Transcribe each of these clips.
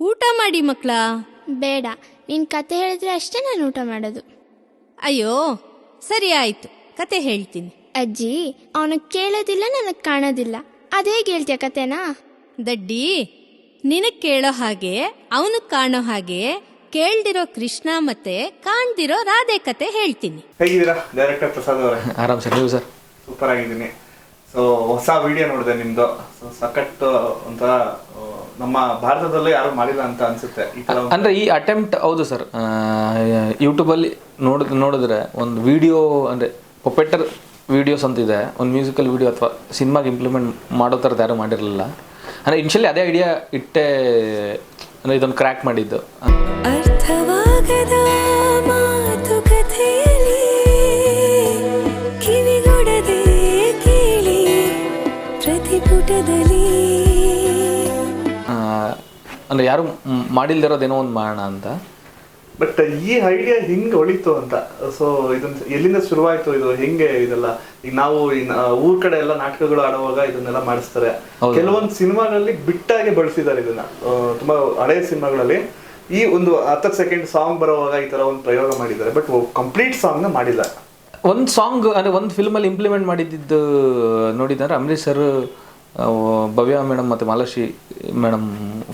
ಊಟ ಮಾಡಿ ಮಕ್ಕಳ. ಬೇಡ ನೀನು ಕತೆ ಹೇಳಿದ್ರೆ ಅಷ್ಟೇ ನಾನು ಊಟ ಮಾಡೋದು. ಅಯ್ಯೋ ಸರಿ ಆಯ್ತು ಕತೆ ಹೇಳ್ತೀನಿ. ಅಜ್ಜಿ ಅವನ ಕೇಳೋದಿಲ್ಲ ನನಗೆ ಕಾಣೋದಿಲ್ಲ. ಅದೇ ಹೇಳ್ತೀಯ ಕತೆನಾ? ದಡ್ಡಿ ನಿನಗೆ ಕೇಳೋ ಹಾಗೆ ಅವನು ಕಾಣೋ ಹಾಗೆ ಕೇಳ್ದಿರೋ ಕೃಷ್ಣ ಮತ್ತೆ ಕಾಣ್ದಿರೋ ರಾಧೆ ಕತೆ ಹೇಳ್ತೀನಿ. ಹೇಗಿದ್ದೀರಾ? ಡೈರೆಕ್ಟರ್ ಪ್ರಸಾದ್ ಅವರೇ. ಆರಾಮ್ ಸರ್ ನೀವು ಸರ್? ಸೂಪರ್ ಆಗಿದ್ದೀನಿ. ಸೊ ಹೊಸ ವಿಡಿಯೋ ನೋಡಿದೆ ನಿಮ್ದು. ಸೊ ಸಖತ್ ಒಂಥರ ನಮ್ಮ ಭಾರತದಲ್ಲಿ ಯಾರು ಮಾಡಿಲ್ಲ ಅಂತ ಅನ್ಸುತ್ತೆ. ಈ ತರ ಅಂದ್ರೆ ಈ ಅಟೆಂಪ್ಟ್ ಹೌದು ಸರ್ ಯೂಟ್ಯೂಬಲ್ಲಿ ನೋಡಿದ್ ನೋಡಿದ್ರೆ ಒಂದು ವಿಡಿಯೋ ಅಂದ್ರೆ ಪೊಪೆಟರ್ ವಿಡಿಯೋಸ್ ಅಂತ ಇದೆ ಒಂದು ಮ್ಯೂಸಿಕಲ್ ವಿಡಿಯೋ ಅಥವಾ ಸಿನಿಮಾಗೆ ಇಂಪ್ಲಿಮೆಂಟ್ ಮಾಡೋ ಥರದ್ದು ಯಾರು ಮಾಡಿರಲಿಲ್ಲ. ಅಂದರೆ ಇನ್ಷಿಯಲಿ ಅದೇ ಐಡಿಯಾ ಇಟ್ಟೆ ಅಂದರೆ ಇದೊಂದು ಕ್ರ್ಯಾಕ್ ಮಾಡಿದ್ದು. ಅರ್ಥವಾಗದ ಅಂದ್ರೆ ಯಾರು ಮಾಡಿಲ್ದಿರೋದೇನೋ ಒಂದು ಮಾಡೋಣ ಅಂತ. ಬಟ್ ಈ ಐಡಿಯಾ ಹಿಂಗೆ ಹೊಳಿತು ಅಂತ. ಸೊ ಇದನ್ನ ಎಲ್ಲಿಂದ ಶುರುವಾಯ್ತು ಇದು? ಹೆಂಗೆ ಇದೆಲ್ಲ? ಈಗ ನಾವು ಊರ್ ಕಡೆ ಎಲ್ಲ ನಾಟಕಗಳು ಆಡುವಾಗ ಇದನ್ನೆಲ್ಲ ಮಾಡಿಸ್ತಾರೆ. ಕೆಲವೊಂದು ಸಿನಿಮಾಗಳಲ್ಲಿ ಬಿಟ್ಟಾಗಿ ಬಳಸಿದ್ದಾರೆ ಇದನ್ನ. ತುಂಬಾ ಹಳೆಯ ಸಿನಿಮಾಗಳಲ್ಲಿ ಈ ಒಂದು ಹತ್ತು ಸೆಕೆಂಡ್ ಸಾಂಗ್ ಬರೋವಾಗ ಈ ತರ ಒಂದು ಪ್ರಯೋಗ ಮಾಡಿದ್ದಾರೆ. ಬಟ್ ಕಂಪ್ಲೀಟ್ ಸಾಂಗ್ನ ಮಾಡಿಲ್ಲ. ಒಂದು ಸಾಂಗ್ ಅಂದ್ರೆ ಒಂದು ಫಿಲ್ಮಲ್ಲಿ ಇಂಪ್ಲಿಮೆಂಟ್ ಮಾಡಿದ್ದು ನೋಡಿದ್ದಾರೆ ಅಮೃತ್ ಸರ್ ಭವ್ಯ ಮೇಡಮ್ ಮತ್ತೆ ಮಾಲಾಶಿ ಮೇಡಮ್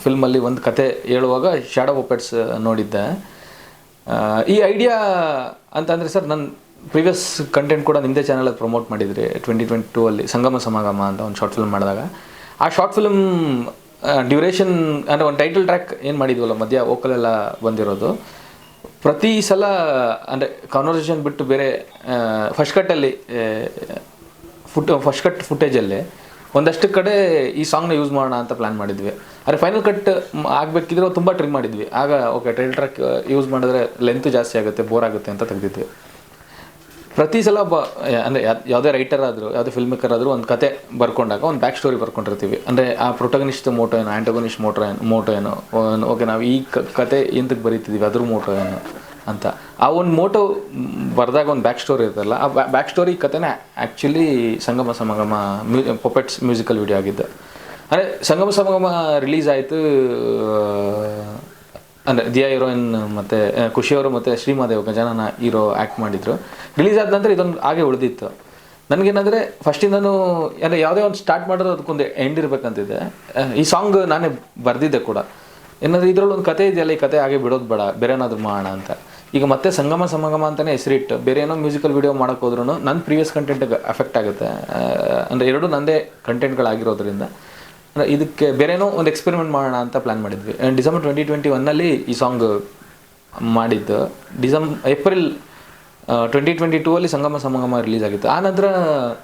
ಫಿಲ್ಮಲ್ಲಿ ಒಂದು ಕತೆ ಹೇಳುವಾಗ ಶ್ಯಾಡೋ ಒಪೆಟ್ಸ್ ನೋಡಿದ್ದೆ. ಈ ಐಡಿಯಾ ಅಂತಂದರೆ ಸರ್ ನನ್ನ ಪ್ರಿವಿಯಸ್ ಕಂಟೆಂಟ್ ಕೂಡ ನಿಮ್ಮದೇ ಚಾನಲಲ್ಲಿ ಪ್ರಮೋಟ್ ಮಾಡಿದ್ರಿ ಟ್ವೆಂಟಿ ಟ್ವೆಂಟಿ ಟೂ ಅಲ್ಲಿ, ಸಂಗಮ ಸಮಾಗಮ ಅಂತ ಒಂದು ಶಾರ್ಟ್ ಫಿಲ್ಮ್ ಮಾಡಿದಾಗ. ಆ ಶಾರ್ಟ್ ಫಿಲ್ಮ್ ಡ್ಯೂರೇಷನ್ ಅಂದರೆ ಒಂದು ಟೈಟಲ್ ಟ್ರ್ಯಾಕ್ ಏನು ಮಾಡಿದ್ವಲ್ಲ, ಮಧ್ಯ ಓಕಲೆಲ್ಲ ಬಂದಿರೋದು. ಪ್ರತಿ ಸಲ, ಅಂದರೆ ಕಾನ್ವರ್ಸೇಷನ್ ಬಿಟ್ಟು ಬೇರೆ ಫಸ್ಟ್ ಕಟ್ಟಲ್ಲಿ ಫುಟ್ ಫಸ್ಟ್ ಕಟ್ ಫುಟೇಜಲ್ಲಿ ಒಂದಷ್ಟು ಕಡೆ ಈ ಸಾಂಗ್ನ ಯೂಸ್ ಮಾಡೋಣ ಅಂತ ಪ್ಲ್ಯಾನ್ ಮಾಡಿದ್ವಿ. ಆದರೆ ಫೈನಲ್ ಕಟ್ ಆಗಬೇಕಿದ್ರೆ ತುಂಬ ಟ್ರಿಮ್ ಮಾಡಿದ್ವಿ. ಆಗ ಓಕೆ ಟ್ರೈಲ್ ಟ್ರ್ಯಾಕ್ ಯೂಸ್ ಮಾಡಿದ್ರೆ ಲೆಂತ್ ಜಾಸ್ತಿ ಆಗುತ್ತೆ ಬೋರ್ ಆಗುತ್ತೆ ಅಂತ ತೆಗೆದಿದ್ವಿ. ಪ್ರತಿ ಸಲ ಬ ಅಂದರೆ ಯಾವುದೇ ರೈಟರ್ ಆದರೂ, ಯಾವುದೇ ಫಿಲ್ಮ್ ಮೇಕರ್ ಆದರೂ ಒಂದು ಕತೆ ಬರ್ಕೊಂಡಾಗ ಒಂದು ಬ್ಯಾಕ್ ಸ್ಟೋರಿ ಬರ್ಕೊಂಡಿರ್ತೀವಿ. ಅಂದರೆ ಆ ಪ್ರೊಟಗನಿಸ್ಟ್ ಮೋಟೋ ಏನು ಆ್ಯಂಟೋಗನಿಸ್ಟ್ ಮೋಟೋ ಏನು ಮೋಟೋ ಏನು ಓಕೆ ನಾವು ಈ ಕತೆ ಎಂತಕ್ಕೆ ಬರೀತಿದ್ದೀವಿ ಅದ್ರ ಮೋಟೋ ಏನು ಅಂತ. ಆ ಒಂದು ಮೋಟೋ ಬರೆದಾಗ ಒಂದು ಬ್ಯಾಕ್ ಸ್ಟೋರಿ ಇರುತ್ತಲ್ಲ, ಆ ಬ್ಯಾಕ್ ಸ್ಟೋರಿ ಕತೆನೇ actually Sangama Samagama mu ಪೊಪೆಟ್ಸ್ musical video ಆಗಿದ್ದು. ಅಂದರೆ ಸಂಗಮ ಸಮಾಗಮ ರಿಲೀಸ್ ಆಯಿತು ಅಂದರೆ ದಿಯಾ ಹೀರೋಯಿನ್ ಮತ್ತು ಖುಷಿಯವರು ಮತ್ತು ಶ್ರೀಮಾದೇವ್ ಗಜಾನನ ಹೀರೋ ಆ್ಯಕ್ಟ್ ಮಾಡಿದ್ರು. ರಿಲೀಸ್ ಆದ ನಂತರ ಇದೊಂದು ಹಾಗೆ ಉಳಿದಿತ್ತು. ನನಗೇನಂದರೆ ಫಸ್ಟಿಂದನೂ ಅಂದರೆ ಯಾವುದೇ ಒಂದು ಸ್ಟಾರ್ಟ್ ಮಾಡಿದ್ರೆ ಅದಕ್ಕೊಂದು ಎಂಡ್ ಇರಬೇಕಂತಿದೆ. ಈ ಸಾಂಗ್ ನಾನೇ ಬರೆದಿದ್ದೆ ಕೂಡ. ಏನಾದರೂ ಇದರಲ್ಲಿ ಒಂದು ಕತೆ ಇದೆಯಲ್ಲ, ಈ ಕತೆ ಹಾಗೆ ಬಿಡೋದು ಬೇಡ ಬೇರೆ ಏನಾದರೂ ಮಾಡೋಣ ಅಂತ. ಈಗ ಮತ್ತೆ ಸಂಗಮ ಸಂಗಮ ಅಂತಲೇ ಹೆಸರಿಟ್ಟು ಬೇರೆ ಏನೋ ಮ್ಯೂಸಿಕಲ್ ವಿಡಿಯೋ ಮಾಡೋಕೆ ಹೋದ್ರೂ ನನ್ನ ಪ್ರೀವಿಯಸ್ ಕಂಟೆಂಟ್ಗೆ ಎಫೆಕ್ಟ್ ಆಗುತ್ತೆ. ಅಂದರೆ ಎರಡು ನಂದೇ ಕಂಟೆಂಟ್ಗಳಾಗಿರೋದ್ರಿಂದ ಇದಕ್ಕೆ ಬೇರೆನೋ ಒಂದು ಎಕ್ಸ್ಪೆರಿಮೆಂಟ್ ಮಾಡೋಣ ಅಂತ ಪ್ಲಾನ್ ಮಾಡಿದ್ವಿ. ಡಿಸೆಂಬರ್ ಟ್ವೆಂಟಿ ಟ್ವೆಂಟಿ ಒನ್ನಲ್ಲಿ ಈ ಸಾಂಗ್ ಮಾಡಿದ್ದು. December April twenty twenty two ಅಲ್ಲಿ ಸಂಗಮ ಸಮಗಮ ರಿಲೀಸ್ ಆಗಿತ್ತು. ಆ ನಂತರ,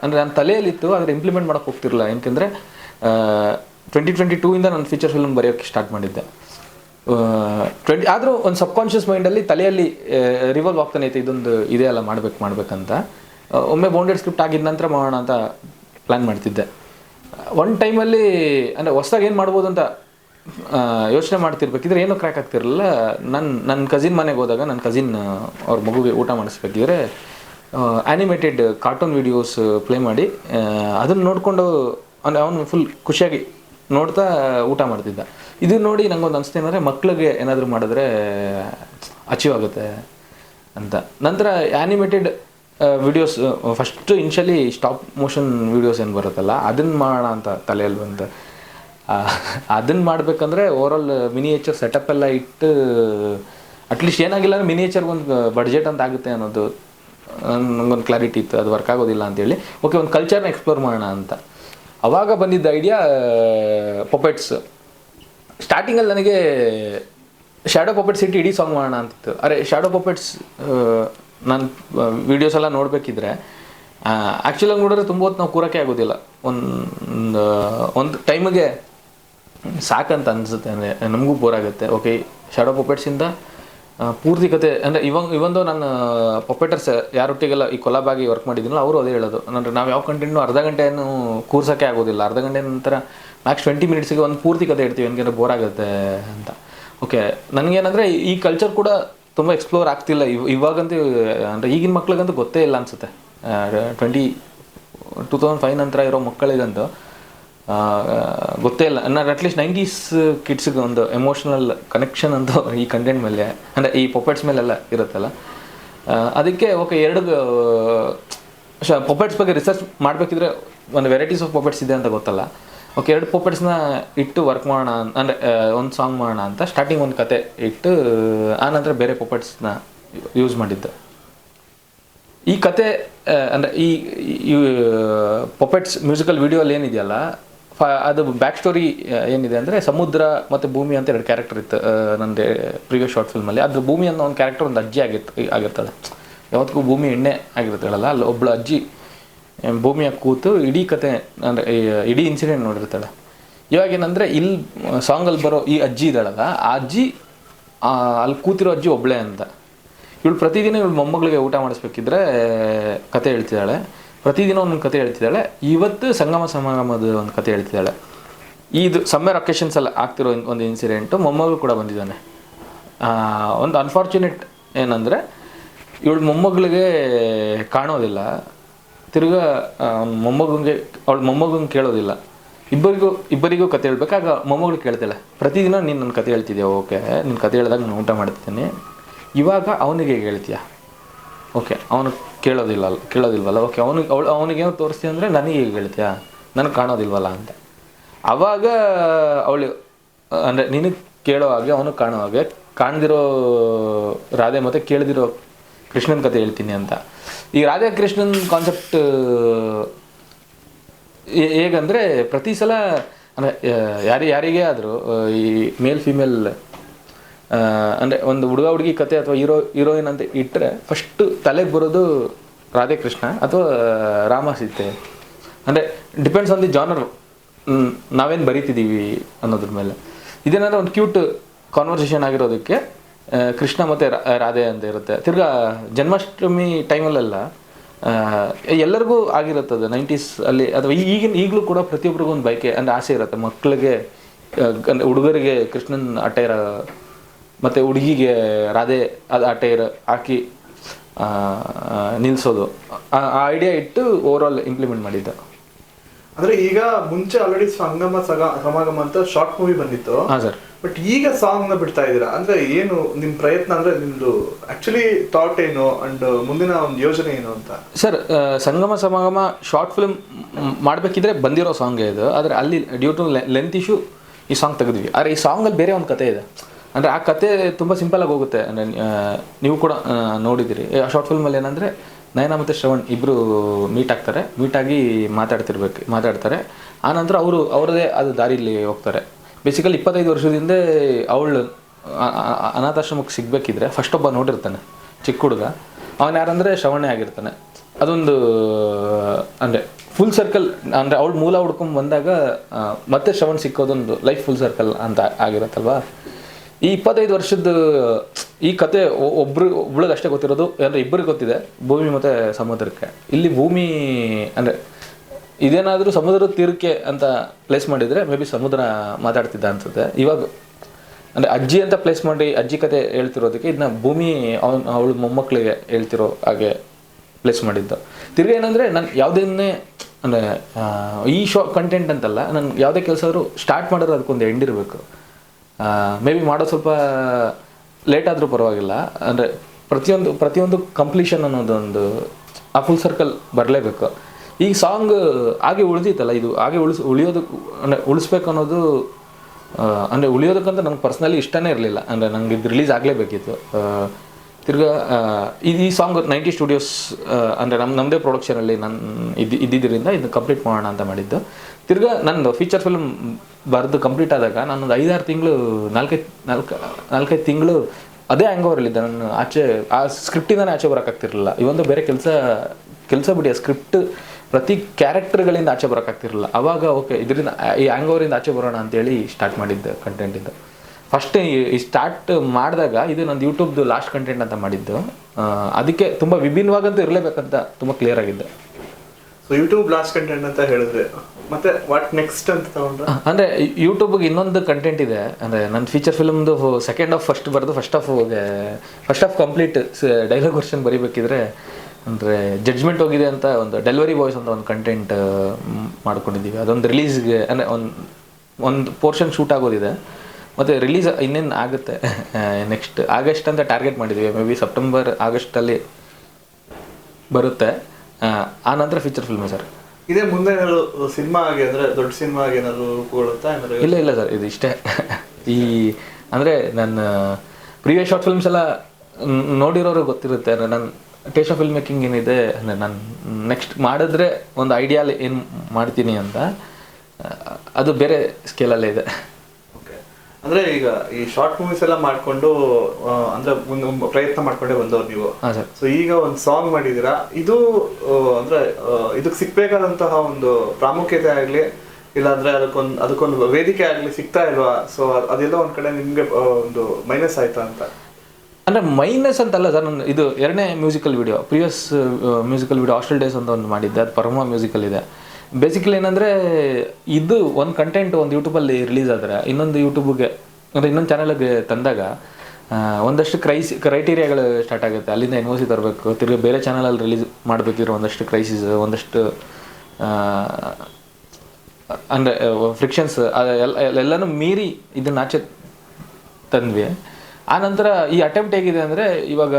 ಅಂದರೆ ನನ್ನ ತಲೆಯಲ್ಲಿತ್ತು, ಆದರೆ ಇಂಪ್ಲಿಮೆಂಟ್ ಮಾಡೋಕೆ ಹೋಗ್ತಿರಲಿಲ್ಲ. ಯಾಕೆಂದರೆ ಟ್ವೆಂಟಿ ಟ್ವೆಂಟಿ ಟೂ ಇಂದ ನಾನು ಫೀಚರ್ ಫಿಲ್ಮ್ ಬರೆಯೋಕ್ಕೆ ಸ್ಟಾರ್ಟ್ ಮಾಡಿದ್ದೆ. ಟ್ವೆಂಟಿ ಆದರೂ ಒಂದು ಸಬ್ಕಾನ್ಷಿಯಸ್ ಮೈಂಡಲ್ಲಿ ತಲೆಯಲ್ಲಿ ರಿವಾಲ್ವ್ ಆಗ್ತಾನೆ ಐತೆ, ಇದೊಂದು ಇದೆ ಅಲ್ಲ, ಮಾಡ್ಬೇಕು, ಮಾಡ್ಬೇಕಂತ. ಒಮ್ಮೆ ಬೌಂಡೆಡ್ ಸ್ಕ್ರಿಪ್ಟ್ ಆಗಿದ ನಂತರ ಮಾಡೋಣ ಅಂತ ಪ್ಲ್ಯಾನ್ ಮಾಡ್ತಿದ್ದೆ. ಒನ್ ಟೈಮಲ್ಲಿ ಅಂದರೆ ಹೊಸ್ದಾಗಿ ಏನು ಮಾಡ್ಬೋದು ಅಂತ ಯೋಚನೆ ಮಾಡ್ತಿರ್ಬೇಕಿದ್ರೆ ಏನೂ ಕ್ರ್ಯಾಕ್ ಆಗ್ತಿರಲಿಲ್ಲ. ನನ್ನ ನನ್ನ ಕಸಿನ್ ಮನೆಗೆ ಹೋದಾಗ ನನ್ನ ಕಸಿನ್ ಅವ್ರ ಮಗುಗೆ ಊಟ ಮಾಡಿಸ್ಬೇಕಿದ್ರೆ ಆ್ಯನಿಮೇಟೆಡ್ ಕಾರ್ಟೂನ್ ವಿಡಿಯೋಸ್ ಪ್ಲೇ ಮಾಡಿ ಅದನ್ನು ನೋಡಿಕೊಂಡು, ಅಂದರೆ ಅವನು ಫುಲ್ ಖುಷಿಯಾಗಿ ನೋಡ್ತಾ ಊಟ ಮಾಡ್ತಿದ್ದ. ಇದು ನೋಡಿ ನಂಗೊಂದು ಏನಂದರೆ ಮಕ್ಳಿಗೆ ಏನಾದರೂ ಮಾಡಿದ್ರೆ ಅಚೀವ್ ಆಗುತ್ತೆ ಅಂತ. ನಂತರ animated videos first initially stop motion videos ಏನು ಬರುತ್ತಲ್ಲ ಅದನ್ನು ಮಾಡೋಣ ಅಂತ ತಲೆಯಲ್ಲಿ ಬಂತು ಅದನ್ನು ಮಾಡಬೇಕಂದ್ರೆ ಓವರಾಲ್ ಮಿನಿಯೇಚರ್ ಸೆಟಪ್ ಎಲ್ಲ ಇಟ್ಟು ಅಟ್ಲೀಸ್ಟ್ ಏನಾಗಿಲ್ಲ ಅಂದರೆ ಮಿನಿಯೇಚರ್ಗೆ ಒಂದು ಬಡ್ಜೆಟ್ ಅಂತ ಆಗುತ್ತೆ ಅನ್ನೋದು ನನಗೊಂದು ಕ್ಲಾರಿಟಿ ಇತ್ತು. ಅದು ವರ್ಕ್ ಆಗೋದಿಲ್ಲ ಅಂತೇಳಿ ಓಕೆ ಒಂದು ಕಲ್ಚರ್ನ ಎಕ್ಸ್ಪ್ಲೋರ್ ಮಾಡೋಣ ಅಂತ. ಅವಾಗ ಬಂದಿದ್ದ ಐಡಿಯಾ ಪೊಪೆಟ್ಸ್ ಸ್ಟಾರ್ಟಿಂಗಲ್ಲಿ ನನಗೆ ಶ್ಯಾಡೋ ಪಪೆಟ್ಸ್ ಇಟ್ಟು ಇಡೀ ಸಾಂಗ್ ಮಾಡೋಣ ಅಂತಿತ್ತು. ಅರೆ ಶ್ಯಾಡೋ ಪೊಪೆಟ್ಸ್ ನಾನು ವೀಡಿಯೋಸ್ ಎಲ್ಲ ನೋಡಬೇಕಿದ್ರೆ ಆ್ಯಕ್ಚುಲಾಗಿ ನೋಡಿದ್ರೆ ತುಂಬ ಹೊತ್ತು ನಾವು ಕೂರೋಕ್ಕೆ ಆಗೋದಿಲ್ಲ. ಒಂದು ಒಂದು ಟೈಮಿಗೆ ಸಾಕಂತ ಅನಿಸುತ್ತೆ ಅಂದರೆ, ನಮಗೂ ಬೋರ್ ಆಗುತ್ತೆ. ಓಕೆ ಶ್ಯಾಡೋ ಪೊಪೆಟ್ಸಿಂದ ಪೂರ್ತಿ ಕತೆ, ಅಂದರೆ ಇವಾಗ, ಇವೊಂದು ನಾನು ಪೊಪೆಟರ್ಸ್ ಯಾರೊಟ್ಟಿಗೆಲ್ಲ ಈ ಕೊಲಾಬಾಗಿ ವರ್ಕ್ ಮಾಡಿದ್ದೀನಲ್ಲ ಅವರು ಅದೇ ಹೇಳೋದು. ಅಂದರೆ ನಾವು ಯಾವ ಕಂಟೆಂಟ್ನು ಅರ್ಧ ಗಂಟೆಯನ್ನು ಕೂರ್ಸೋಕ್ಕೆ ಆಗೋದಿಲ್ಲ. ಅರ್ಧ ಗಂಟೆ ನಂತರ ಮ್ಯಾಕ್ಸ್ ಟ್ವೆಂಟಿ ಮಿನಿಟ್ಸಿಗೆ ಒಂದು ಪೂರ್ತಿ ಕತೆ ಇಡ್ತೀವಿ ನನಗೆ ಬೋರ್ ಆಗುತ್ತೆ ಅಂತ. ಓಕೆ ನನಗೇನಂದರೆ ಈ ಕಲ್ಚರ್ ಕೂಡ ತುಂಬ ಎಕ್ಸ್ಪ್ಲೋರ್ ಆಗ್ತಿಲ್ಲ. ಇವ್ ಇವಾಗಂತೂ, ಅಂದರೆ ಈಗಿನ ಮಕ್ಳಿಗಂತೂ ಗೊತ್ತೇ ಇಲ್ಲ ಅನಿಸುತ್ತೆ. ಟ್ವೆಂಟಿ ಟೂ ತೌಸಂಡ್ ಫೈವ್ ನಂತರ ಇರೋ ಮಕ್ಕಳಿಗಂತೂ ಗೊತ್ತೇ ಇಲ್ಲ. ನಾನು ಅಟ್ಲೀಸ್ಟ್ ನೈಂಟೀಸ್ ಕಿಡ್ಸ್ಗೆ ಒಂದು ಎಮೋಷ್ನಲ್ ಕನೆಕ್ಷನ್ ಅಂತ ಈ ಕಂಟೆಂಟ್ ಮೇಲೆ, ಅಂದರೆ ಈ ಪೊಪೆಟ್ಸ್ ಮೇಲೆಲ್ಲ ಇರುತ್ತಲ್ಲ. ಅದಕ್ಕೆ ಓಕೆ ಎರಡು ಪೊಪೆಟ್ಸ್ ಬಗ್ಗೆ ರಿಸರ್ಚ್ ಮಾಡಬೇಕಿದ್ರೆ ಒಂದು ವೆರೈಟೀಸ್ ಆಫ್ ಪೊಪೆಟ್ಸ್ ಇದೆ ಅಂತ ಗೊತ್ತಲ್ಲ. ಓಕೆ, ಎರಡು ಪೊಪೆಟ್ಸ್ನ ಇಟ್ಟು ವರ್ಕ್ ಮಾಡೋಣ ಅಂದರೆ ಒಂದು ಸಾಂಗ್ ಮಾಡೋಣ ಅಂತ ಸ್ಟಾರ್ಟಿಂಗ್ ಒಂದು ಕತೆ ಇಟ್ಟು ಆನಂತರ ಬೇರೆ ಪೊಪೆಟ್ಸ್ನ ಯೂಸ್ ಮಾಡಿದ್ದೆ. ಈ ಕತೆ ಅಂದರೆ ಈ ಪೊಪೆಟ್ಸ್ ಮ್ಯೂಸಿಕಲ್ ವಿಡಿಯೋಲಿ ಏನಿದೆಯಲ್ಲ, ಫ- ಅದು ಬ್ಯಾಕ್ ಸ್ಟೋರಿ ಏನಿದೆ ಅಂದರೆ ಸಮುದ್ರ ಮತ್ತು ಭೂಮಿ ಅಂತ ಎರಡು ಕ್ಯಾರೆಕ್ಟರ್ ಇತ್ತು ನಂದು ಪ್ರಿವಿಯಸ್ ಶಾರ್ಟ್ ಫಿಲ್ಮಲ್ಲಿ ಅದು ಭೂಮಿ ಅನ್ನೋ ಒಂದು ಕ್ಯಾರೆಕ್ಟರ್ ಒಂದು ಅಜ್ಜಿ ಆಗಿತ್ತು ಆಗಿರ್ತಾಳೆ. ಯಾವತ್ತಿಗೂ ಭೂಮಿ ಎಣ್ಣೆ ಆಗಿರ್ತಾಳಲ್ಲ ಅಲ್ಲಿ ಒಬ್ಬಳು ಅಜ್ಜಿ ಭೂಮಿಯ ಕೂತು ಇಡೀ ಕತೆ ಅಂದರೆ ಇಡೀ ಇನ್ಸಿಡೆಂಟ್ ನೋಡಿರ್ತಾಳೆ. ಇವಾಗ ಏನಂದರೆ ಇಲ್ಲಿ ಸಾಂಗಲ್ಲಿ ಬರೋ ಈ ಅಜ್ಜಿ ಇದ್ದಾಳಲ್ಲ, ಆ ಅಜ್ಜಿ ಅಲ್ಲಿ ಕೂತಿರೋ ಅಜ್ಜಿ ಒಬ್ಳೆ ಅಂತ. ಇವಳು ಪ್ರತಿದಿನ ಇವಳು ಮೊಮ್ಮಗಳಿಗೆ ಊಟ ಮಾಡಿಸ್ಬೇಕಿದ್ರೆ, ಕತೆ ಹೇಳ್ತಿದ್ದಾಳೆ. ಪ್ರತಿದಿನ ಒಂದೊಂದು ಕತೆ ಹೇಳ್ತಿದ್ದಾಳೆ. ಇವತ್ತು ಸಂಗಮ ಸಮಾರಂಭದ ಒಂದು ಕತೆ ಹೇಳ್ತಿದ್ದಾಳೆ. ಇದು ಸಮ್ಮರ್ ಅಕೇಶನ್ಸ್ ಎಲ್ಲ ಆಗ್ತಿರೋ ಒಂದು ಇನ್ಸಿಡೆಂಟು ಮೊಮ್ಮಗಳು ಕೂಡ ಬಂದಿದ್ದಾನೆ. ಒಂದು ಅನ್ಫಾರ್ಚುನೇಟ್ ಏನಂದರೆ, ಇವಳು ಮೊಮ್ಮಗಳಿಗೆ ಕಾಣೋದಿಲ್ಲ. ತಿರ್ಗಾ ಮೊಮ್ಮಗಂಗೆ, ಅವಳು ಮೊಮ್ಮಗಂಗೆ ಕೇಳೋದಿಲ್ಲ. ಇಬ್ಬರಿಗೂ ಇಬ್ಬರಿಗೂ ಕತೆ ಹೇಳ್ಬೇಕಾಗ ಮೊಮ್ಮಗಳು ಕೇಳ್ತಾಳೆ ಪ್ರತಿದಿನ ನೀನು ನನ್ನ ಕತೆ ಹೇಳ್ತಿದ್ಯಾ? ಓಕೆ. ನಿನ್ನ ಕತೆ ಹೇಳಿದಾಗ ನಾನು ಊಟ ಮಾಡ್ತೀನಿ ಇವಾಗ ಅವನಿಗೆ ಹೇಳ್ತೀಯ? ಓಕೆ. ಅವನು ಕೇಳೋದಿಲ್ಲ, ಕೇಳೋದಿಲ್ವಲ್ಲ? ಓಕೆ. ಅವನಿಗೆ ಅವಳು ಅವನಿಗೇನೋ ತೋರಿಸ್ತೀಯ ಅಂದರೆ ನನಗೆ ಹೇಗೆ ಹೇಳ್ತೀಯಾ? ನನಗೆ ಕಾಣೋದಿಲ್ವಲ್ಲ ಅಂತ. ಆವಾಗ ಅವಳು, ಅಂದರೆ ನಿನಗೆ ಕೇಳೋ ಹಾಗೆ, ಅವನು ಕಾಣೋ ಹಾಗೆ, ಕಾಣದಿರೋ ರಾಧೆ ಮತ್ತು ಕೇಳದಿರೋ ಕೃಷ್ಣನ ಕತೆ ಹೇಳ್ತೀನಿ ಅಂತ. ಈ ರಾಧಾಕೃಷ್ಣನ್ ಕಾನ್ಸೆಪ್ಟ್ ಹೇಗಂದರೆ ಪ್ರತಿ ಸಲ, ಅಂದರೆ ಯಾರಿ, ಯಾರಿಗೇ ಆದರೂ ಈ ಮೇಲ್ ಫಿಮೇಲ್ ಅಂದರೆ ಒಂದು ಹುಡುಗ, ಹುಡುಗಿ ಕತೆ ಅಥವಾ ಹೀರೋ, ಹೀರೋಯಿನ್ ಅಂತ ಇಟ್ಟರೆ ಫಸ್ಟು ತಲೆಗೆ ಬರೋದು ರಾಧೆ ಕೃಷ್ಣ ಅಥವಾ ರಾಮ ಸೀತೆ. ಅಂದರೆ ಡಿಪೆಂಡ್ಸ್ ಆನ್ ದಿ ಜಾನರ್ ನಾವೇನು ಬರೀತಿದ್ದೀವಿ ಅನ್ನೋದ್ರ ಮೇಲೆ. ಇದೇನಾದ್ರೆ ಒಂದು ಕ್ಯೂಟ್ ಕಾನ್ವರ್ಸೇಷನ್ ಆಗಿರೋದಕ್ಕೆ ಕೃಷ್ಣ ಮತ್ತು ರಾಧೆ ಅಂತ ಇರುತ್ತೆ. ತಿರ್ಗಾ ಜನ್ಮಾಷ್ಟಮಿ ಟೈಮಲ್ಲೆಲ್ಲ ಎಲ್ಲರಿಗೂ ಆಗಿರುತ್ತದೆ ನೈಂಟೀಸ್ ಅಲ್ಲಿ, ಅಥವಾ ಈಗಿನ, ಈಗಲೂ ಕೂಡ ಪ್ರತಿಯೊಬ್ಬರಿಗೂ ಒಂದು ಬೈಕೆ ಅಂದರೆ ಆಸೆ ಇರುತ್ತೆ. ಮಕ್ಕಳಿಗೆ ಹುಡುಗರಿಗೆ ಕೃಷ್ಣನ್ ಆಟ ಇರೋ ಮತ್ತು ಹುಡುಗಿಗೆ ರಾಧೆ ಅದು ಟೈರ್ ಹಾಕಿ ನಿಲ್ಲಿಸೋದು ಆ ಐಡಿಯಾ ಇಟ್ಟು ಓವರ್ ಆಲ್ ಇಂಪ್ಲಿಮೆಂಟ್ ಮಾಡಿದ್ದ. ಅಂದ್ರೆ ಈಗ ಮುಂಚೆ ಆಲ್ರೆಡಿ ಸಂಗಮ ಸಗ ಸಮಾಗಮ ಅಂತ ಶಾರ್ಟ್ ಮೂವಿ ಬಂದಿತ್ತು. ಹಾಂ ಸರ್ ಬಟ್ ಈಗ ಸಾಂಗ್ನ ಬಿಡ್ತಾ ಇದೀರಾ ಅಂದ್ರೆ ಏನು ನಿಮ್ ಪ್ರಯತ್ನ ಅಂದ್ರೆ ನಿಮ್ದು ಆಕ್ಚುಲಿ ಥಾಟ್ ಏನು ಅಂಡ್ ಮುಂದಿನ ಒಂದು ಯೋಜನೆ ಏನು ಅಂತ? ಸರ್ ಸಂಗಮ ಸಮಾಗಮ ಶಾರ್ಟ್ ಫಿಲ್ಮ್ ಮಾಡಬೇಕಿದ್ರೆ ಬಂದಿರೋ ಸಾಂಗ್ ಇದು. ಆದರೆ ಅಲ್ಲಿ ಡ್ಯೂ ಟು ಲೆಂತ್ ಇಶ್ಯೂ ಈ ಸಾಂಗ್ ತೆಗೆದ್ವಿ. ಆದರೆ ಈ ಸಾಂಗಲ್ಲಿ ಬೇರೆ ಒಂದು ಕತೆ ಇದೆ. ಅಂದರೆ ಆ ಕತೆ ತುಂಬ ಸಿಂಪಲಾಗಿ ಹೋಗುತ್ತೆ. ಅಂದರೆ ನೀವು ಕೂಡ ನೋಡಿದಿರಿ. ಶಾರ್ಟ್ ಆ ಶಾರ್ಟ್ ಫಿಲ್ಮಲ್ಲಿ ಏನಂದರೆ ನಯನ ಮತ್ತು ಶ್ರವಣ್ ಇಬ್ಬರು ಮೀಟ್ ಆಗ್ತಾರೆ. ಮೀಟ್ ಆಗಿ ಮಾತಾಡ್ತಿರ್ಬೇಕು, ಮಾತಾಡ್ತಾರೆ. ಆನಂತರ ಅವರು ಅವರದೇ ಅದು ದಾರಿಲಿ ಹೋಗ್ತಾರೆ. ಬೇಸಿಕಲಿ ಇಪ್ಪತ್ತೈದು ವರ್ಷದಿಂದ ಅವಳು ಅನಾಥಾಶ್ರಮಕ್ಕೆ ಸಿಗಬೇಕಿದ್ರೆ ಫಸ್ಟ್ ಒಬ್ಬ ನೋಡಿರ್ತಾನೆ, ಚಿಕ್ಕ ಹುಡುಗ. ಅವನು ಯಾರಂದರೆ ಶ್ರವಣೆ ಆಗಿರ್ತಾನೆ. ಅದೊಂದು, ಅಂದರೆ ಫುಲ್ ಸರ್ಕಲ್ ಅಂದರೆ ಅವಳು ಮೂಲ ಹುಡ್ಕೊಂಡು ಬಂದಾಗ ಮತ್ತೆ ಶ್ರವಣ್ ಸಿಕ್ಕೋದೊಂದು ಲೈಫ್ ಫುಲ್ ಸರ್ಕಲ್ ಅಂತ ಆಗಿರುತ್ತಲ್ವಾ? ಈ ಇಪ್ಪತ್ತೈದು ವರ್ಷದ ಈ ಕತೆ ಒಬ್ರು ಒಬ್ಳಿಗೆ ಅಷ್ಟೇ ಗೊತ್ತಿರೋದು ಅಂದರೆ ಇಬ್ಬರಿಗೆ ಗೊತ್ತಿದೆ, ಭೂಮಿ ಮತ್ತು ಸಮುದ್ರಕ್ಕೆ. ಇಲ್ಲಿ ಭೂಮಿ ಅಂದರೆ ಇದೇನಾದರೂ ಸಮುದ್ರದ ತೀರಕ್ಕೆ ಅಂತ ಪ್ಲೇಸ್ ಮಾಡಿದರೆ ಮೇ ಬಿ ಸಮುದ್ರ ಮಾತಾಡ್ತಿದ್ದ ಅನ್ಸುತ್ತೆ ಇವಾಗ ಅಂದರೆ ಅಜ್ಜಿ ಅಂತ ಪ್ಲೇಸ್ ಮಾಡಿ ಅಜ್ಜಿ ಕತೆ ಹೇಳ್ತಿರೋದಕ್ಕೆ ಇದನ್ನ ಭೂಮಿ ಅವನ ಅವಳು ಮೊಮ್ಮಕ್ಕಳಿಗೆ ಹೇಳ್ತಿರೋ ಹಾಗೆ ಪ್ಲೇಸ್ ಮಾಡಿದ್ದು. ತಿರ್ಗಿ ಏನಂದರೆ ನಾನು ಯಾವುದನ್ನೇ ಅಂದರೆ ಈ ಶೋ ಕಂಟೆಂಟ್ ಅಂತಲ್ಲ, ನಾನು ಯಾವುದೇ ಕೆಲಸ ಆದರೂ ಸ್ಟಾರ್ಟ್ ಮಾಡಿದ್ರೆ ಅದಕ್ಕೊಂದು ಎಂಡ್ ಇರಬೇಕು. ಮೇ ಬಿ ಮಾಡೋ ಸ್ವಲ್ಪ ಲೇಟ್ ಆದರೂ ಪರವಾಗಿಲ್ಲ. ಅಂದರೆ ಪ್ರತಿಯೊಂದು ಪ್ರತಿಯೊಂದು ಕಂಪ್ಲೀಷನ್ ಅನ್ನೋದೊಂದು ಆ ಫುಲ್ ಸರ್ಕಲ್ ಬರಲೇಬೇಕು. ಈ ಸಾಂಗ್ ಹಾಗೆ ಉಳಿದಿತ್ತಲ್ಲ, ಇದು ಹಾಗೆ ಉಳಿಸ್ ಉಳಿಯೋದಕ್ಕೆ ಅಂದರೆ ಉಳಿಸ್ಬೇಕು ಅನ್ನೋದು ಅಂದರೆ ಉಳಿಯೋದಕ್ಕಂತ ನಂಗೆ ಪರ್ಸ್ನಲಿ ಇಷ್ಟನೇ ಇರಲಿಲ್ಲ. ಅಂದರೆ ನಂಗೆ ಇದು ರಿಲೀಸ್ ಆಗಲೇಬೇಕಿತ್ತು. ತಿರ್ಗಾ ಇದು ಈ ಸಾಂಗ್ ನೈಂಟಿ ಸ್ಟುಡಿಯೋಸ್ ಅಂದರೆ ನಮ್ಮ ನಮ್ಮದೇ ಪ್ರೊಡಕ್ಷನಲ್ಲಿ ನಾನು ಇದ್ದು ಇದ್ದಿದ್ದರಿಂದ ಇದನ್ನು ಕಂಪ್ಲೀಟ್ ಮಾಡೋಣ ಅಂತ ಮಾಡಿದ್ದು. ತಿರ್ಗಾ ನಂದು ಫೀಚರ್ ಫಿಲ್ಮ್ ಬರೆದು ಕಂಪ್ಲೀಟ್ ಆದಾಗ ನಾನೊಂದು ಐದಾರು ತಿಂಗಳು, ನಾಲ್ಕೈದು, ನಾಲ್ಕು, ನಾಲ್ಕೈದು ತಿಂಗಳು ಅದೇ ಹ್ಯಾಂಗೋವರಲ್ಲಿದ್ದೆ ನಾನು ಆಚೆ, ಆ ಸ್ಕ್ರಿಪ್ಟಿಂದನೇ ಆಚೆ ಬರೋಕ್ಕಾಗ್ತಿರಲಿಲ್ಲ. ಇವೊಂದು ಬೇರೆ ಕೆಲಸ ಕೆಲಸ ಬಿಡಿ, ಆ ಸ್ಕ್ರಿಪ್ಟ್ ಪ್ರತಿ ಕ್ಯಾರೆಕ್ಟರ್ಗಳಿಂದ ಆಚೆ ಬರೋಕ್ಕಾಗ್ತಿರಲಿಲ್ಲ. ಅವಾಗ ಓಕೆ ಇದರಿಂದ, ಈ ಹ್ಯಾಂಗೋವರಿಂದ ಆಚೆ ಬರೋಣ ಅಂತೇಳಿ ಸ್ಟಾರ್ಟ್ ಮಾಡಿದ್ದೆ ಕಂಟೆಂಟಿಂದ ಫಸ್ಟ್ ಈ ಸ್ಟಾರ್ಟ್ ಮಾಡಿದಾಗ ಇದು ನಂದು ಯೂಟ್ಯೂಬ್ದು ಲಾಸ್ಟ್ ಕಂಟೆಂಟ್ ಅಂತ ಮಾಡಿದ್ದು. ಅದಕ್ಕೆ ತುಂಬ ವಿಭಿನ್ನವಾಗಂತೂ ಇರಲೇಬೇಕಂತ ತುಂಬ ಕ್ಲಿಯರ್ ಆಗಿದ್ದೆ. ಸೊ ಯೂಟ್ಯೂಬ್ ಲಾಸ್ಟ್ ಕಂಟೆಂಟ್ ಅಂತ ಹೇಳಿದ್ರೆ ಮತ್ತೆ ವಾಟ್ ನೆಕ್ಸ್ಟ್ ಅಂತ ತಗೊಂಡ್ರೆ ಅಂದರೆ ಯೂಟ್ಯೂಬ್ಗೆ ಇನ್ನೊಂದು ಕಂಟೆಂಟ್ ಇದೆ. ಅಂದರೆ ನನ್ನ ಫೀಚರ್ ಫಿಲ್ಮ್ದು ಸೆಕೆಂಡ್ ಆಫ್ ಫಸ್ಟ್ ಬರೆದು first of first of complete dialogue version ಬರಿಬೇಕಿದ್ರೆ ಅಂದರೆ ಜಡ್ಜ್ಮೆಂಟ್ ಹೋಗಿದೆ ಅಂತ ಒಂದು ಡೆಲಿವರಿ ಬಾಯ್ಸ್ ಅಂತ ಒಂದು ಕಂಟೆಂಟ್ ಮಾಡ್ಕೊಂಡಿದ್ದೀವಿ. ಅದೊಂದು ರಿಲೀಸ್ಗೆ ಅಂದರೆ ಒಂದು ಒಂದು ಪೋರ್ಷನ್ ಶೂಟ್ ಆಗೋದಿದೆ. ಮತ್ತು ರಿಲೀಸ್ ಇನ್ನೇನು ಆಗುತ್ತೆ? ನೆಕ್ಸ್ಟ್ ಆಗಸ್ಟ್ ಅಂತ ಟಾರ್ಗೆಟ್ ಮಾಡಿದ್ದೀವಿ. ಮೇ ಬಿ ಸೆಪ್ಟೆಂಬರ್ ಆಗಸ್ಟಲ್ಲಿ ಬರುತ್ತೆ. ಆ, ಆ ನಂತರ ಫೀಚರ್ ಫಿಲ್ಮ್ ಸರ್. ಇದೇ ಮುಂದೆ ಸಿನಿಮಾ ಆಗಿ ಅಂದ್ರೆ ದೊಡ್ಡ ಸಿನಿಮಾ ಆಗಿ ಏನಾದ್ರು ರೂಪುಗೊಳ್ಳುತ್ತಾ? ಏನಾದ್ರು ಇಲ್ಲ ಇಲ್ಲ ಸರ್, ಇದು ಇಷ್ಟೇ. ಈ ಅಂದರೆ ನನ್ನ ಪ್ರೀವಿಯಸ್ ಶಾರ್ಟ್ ಫಿಲ್ಮ್ಸ್ ಎಲ್ಲ ನೋಡಿರೋರು ಗೊತ್ತಿರುತ್ತೆ. ಅಂದರೆ ನನ್ನ ಟೇಸ್ಟ್ ಆಫ್ ಫಿಲ್ಮ್ ಮೇಕಿಂಗ್ ಏನಿದೆ, ಅಂದರೆ ನಾನು ನೆಕ್ಸ್ಟ್ ಮಾಡಿದ್ರೆ ಒಂದು ಐಡಿಯಾಲ್ ಏನು ಮಾಡ್ತೀನಿ ಅಂತ ಅದು ಬೇರೆ ಸ್ಕೇಲಲ್ಲೇ ಇದೆ. ಅಂದ್ರೆ ಈಗ ಈ ಶಾರ್ಟ್ ಮೂವೀಸ್ ಎಲ್ಲ ಮಾಡ್ಕೊಂಡು ಅಂದ್ರೆ ಒಂದು ಪ್ರಯತ್ನ ಮಾಡ್ಕೊಂಡೆ ಬಂದವ್ರು ನೀವು. ಸೊ ಈಗ ಒಂದು ಸಾಂಗ್ ಮಾಡಿದೀರಾ? ಇದು ಅಂದ್ರೆ ಇದಕ್ಕೆ ಸಿಗ್ಬೇಕಾದಂತಹ ಒಂದು ಪ್ರಾಮುಖ್ಯತೆ ಆಗ್ಲಿ ಇಲ್ಲಾಂದ್ರೆ ಅದಕ್ಕೊಂದು ಅದಕ್ಕೊಂದು ವೇದಿಕೆ ಆಗ್ಲಿ ಸಿಗ್ತಾ ಇಲ್ವಾ? ಸೊ ಅದೆಲ್ಲ ಒಂದ್ ಕಡೆ ನಿಮ್ಗೆ ಒಂದು ಮೈನಸ್ ಆಯ್ತಾ ಅಂತ. ಅಂದರೆ ಮೈನಸ್ ಅಂತಲ್ಲ ಸರ್ ನಾನು ಇದು ಎರಡನೇ musical video previous musical video hostel days ಅಂತ ಒಂದು ಮಾಡಿದ್ದೆ ಅದು ಪರಮ ಮ್ಯೂಸಿಕಲ್ ಇದೆ. ಬೇಸಿಕಲಿ ಏನಂದರೆ, ಇದು ಒಂದು ಕಂಟೆಂಟ್ ಒಂದು ಯೂಟ್ಯೂಬಲ್ಲಿ ರಿಲೀಸ್ ಆದರೆ, ಇನ್ನೊಂದು ಯೂಟ್ಯೂಬ್ಗೆ ಅಂದರೆ ಇನ್ನೊಂದು ಚಾನಲ್ಗೆ ತಂದಾಗ ಒಂದಷ್ಟು ಕ್ರೈಸ್ ಕ್ರೈಟೀರಿಯಾಗಳು ಸ್ಟಾರ್ಟ್ ಆಗುತ್ತೆ. ಅಲ್ಲಿಂದ ಎನ್ ಒ ಸಿ ತರಬೇಕು, ತಿರ್ಗಿ ಬೇರೆ ಚಾನಲಲ್ಲಿ ರಿಲೀಸ್ ಮಾಡಬೇಕಿರೋ ಒಂದಷ್ಟು ಕ್ರೈಸಿಸ್ ಒಂದಷ್ಟು ಅಂದರೆ ಫ್ರಿಕ್ಷನ್ಸ್ ಎಲ್ಲನೂ ಮೀರಿ ಇದನ್ನು ಆಚೆ ತಂದ್ವಿ. ಆ ನಂತರ ಈ ಅಟೆಂಪ್ಟ್ ಹೇಗಿದೆ ಅಂದರೆ, ಇವಾಗ